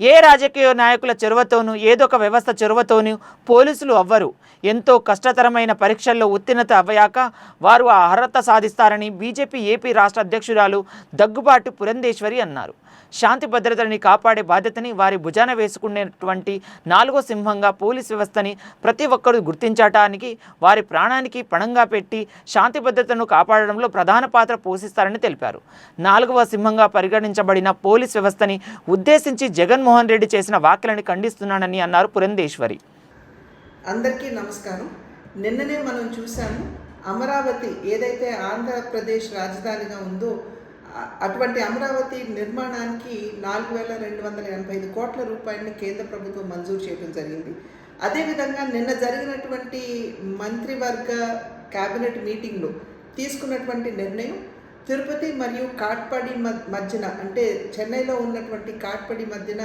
ఏ రాజకీయ నాయకుల చొరవతోనూ ఏదో ఒక వ్యవస్థ చొరవతోనూ పోలీసులు అవ్వరు. ఎంతో కష్టతరమైన పరీక్షల్లో ఉత్తీర్ణత అవ్వయాక వారు ఆ అర్హత సాధిస్తారని బీజేపీ ఏపీ రాష్ట్ర అధ్యక్షురాలు దగ్గుబాటు పురంధేశ్వరి అన్నారు. శాంతి భద్రతని కాపాడే బాధ్యతని వారి భుజాన వేసుకునేటువంటి నాలుగో సింహంగా పోలీస్ వ్యవస్థని ప్రతి ఒక్కరూ గుర్తించటానికి వారి ప్రాణానికి పణంగా పెట్టి శాంతి భద్రతను కాపాడడంలో ప్రధాన పాత్ర పోషిస్తారని తెలిపారు. నాలుగవ సింహంగా పరిగణించబడిన పోలీస్ వ్యవస్థని ఉద్దేశించి జగన్ జగన్మోహన్ రెడ్డి చేసిన వ్యాఖ్యలను ఖండిస్తున్నానని అన్నారు పురంధేశ్వరి. అందరికీ నమస్కారం. నిన్ననే మనం చూసాము అమరావతి ఏదైతే ఆంధ్రప్రదేశ్ రాజధానిగా ఉందో అటువంటి అమరావతి నిర్మాణానికి నాలుగు వేల రెండు వందల ఎనభై ఐదు కోట్ల రూపాయలని కేంద్ర ప్రభుత్వం మంజూరు చేయడం జరిగింది. అదేవిధంగా నిన్న జరిగినటువంటి మంత్రివర్గ క్యాబినెట్ మీటింగ్లో తీసుకున్నటువంటి నిర్ణయం తిరుపతి మరియు కాట్పడి మ- మధ్యన అంటే చెన్నైలో ఉన్నటువంటి కాట్పడి మధ్యన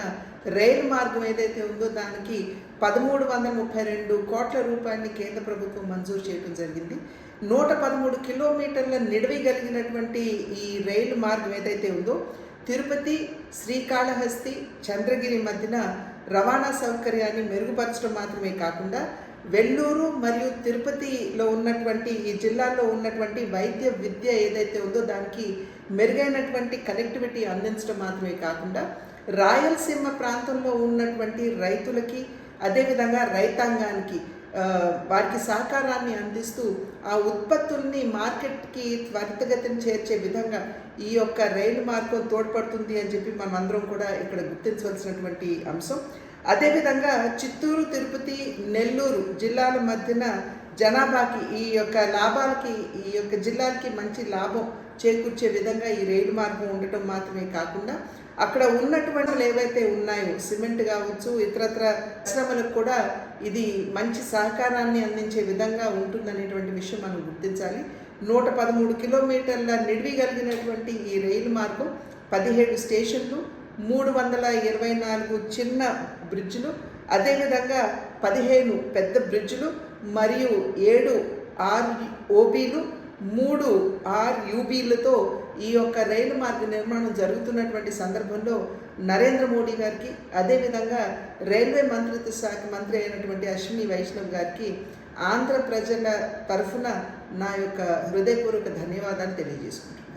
రైలు మార్గం ఏదైతే ఉందో దానికి పదమూడు వందల ముప్పై రెండు కోట్ల రూపాయలని కేంద్ర ప్రభుత్వం మంజూరు చేయడం జరిగింది. నూట పదమూడు కిలోమీటర్ల నిడివి కలిగినటువంటి ఈ రైలు మార్గం ఏదైతే ఉందో తిరుపతి శ్రీకాళహస్తి చంద్రగిరి మధ్యన రవాణా సౌకర్యాన్ని మెరుగుపరచడం మాత్రమే కాకుండా వెల్లూరు మరియు తిరుపతిలో ఉన్నటువంటి ఈ జిల్లాలో ఉన్నటువంటి వైద్య విద్య ఏదైతే ఉందో దానికి మెరుగైనటువంటి కనెక్టివిటీ అందించడం మాత్రమే కాకుండా రాయలసీమ ప్రాంతంలో ఉన్నటువంటి రైతులకి అదేవిధంగా రైతాంగానికి వారికి సహకారాన్ని అందిస్తూ ఆ ఉత్పత్తుల్ని మార్కెట్కి త్వరితగతిని చేర్చే విధంగా ఈ యొక్క రైలు మార్గం తోడ్పడుతుంది అని చెప్పి మనం అందరం కూడా ఇక్కడ గుర్తించవలసినటువంటి అంశం. అదేవిధంగా చిత్తూరు తిరుపతి నెల్లూరు జిల్లాల మధ్యన జనాభాకి ఈ యొక్క లాభాలకి ఈ యొక్క జిల్లాలకి మంచి లాభం చేకూర్చే విధంగా ఈ రైలు మార్గం ఉండటం మాత్రమే కాకుండా అక్కడ ఉన్నటువంటి ఏవైతే ఉన్నాయో సిమెంట్ కావచ్చు ఇతరత్ర పరిశ్రమలకు కూడా ఇది మంచి సహకారాన్ని అందించే విధంగా ఉంటుందనేటువంటి విషయం మనం గుర్తించాలి. నూట పదమూడు కిలోమీటర్ల నిడివి కలిగినటువంటి ఈ రైలు మార్గం పదిహేడు స్టేషన్లు మూడు వందల ఇరవై నాలుగు చిన్న బ్రిడ్జ్లు అదేవిధంగా పదిహేను పెద్ద బ్రిడ్జ్లు మరియు ఏడు ఆర్ ఓబీలు మూడు ఆర్ యూబీలతో ఈ యొక్క రైలు మార్గ నిర్మాణం జరుగుతున్నటువంటి సందర్భంలో నరేంద్ర మోడీ గారికి అదేవిధంగా రైల్వే మంత్రిత్వ శాఖ మంత్రి అయినటువంటి అశ్విని వైష్ణవ్ గారికి ఆంధ్ర ప్రజల తరఫున నా యొక్క హృదయపూర్వక ధన్యవాదాలు తెలియజేసుకుంటున్నాను.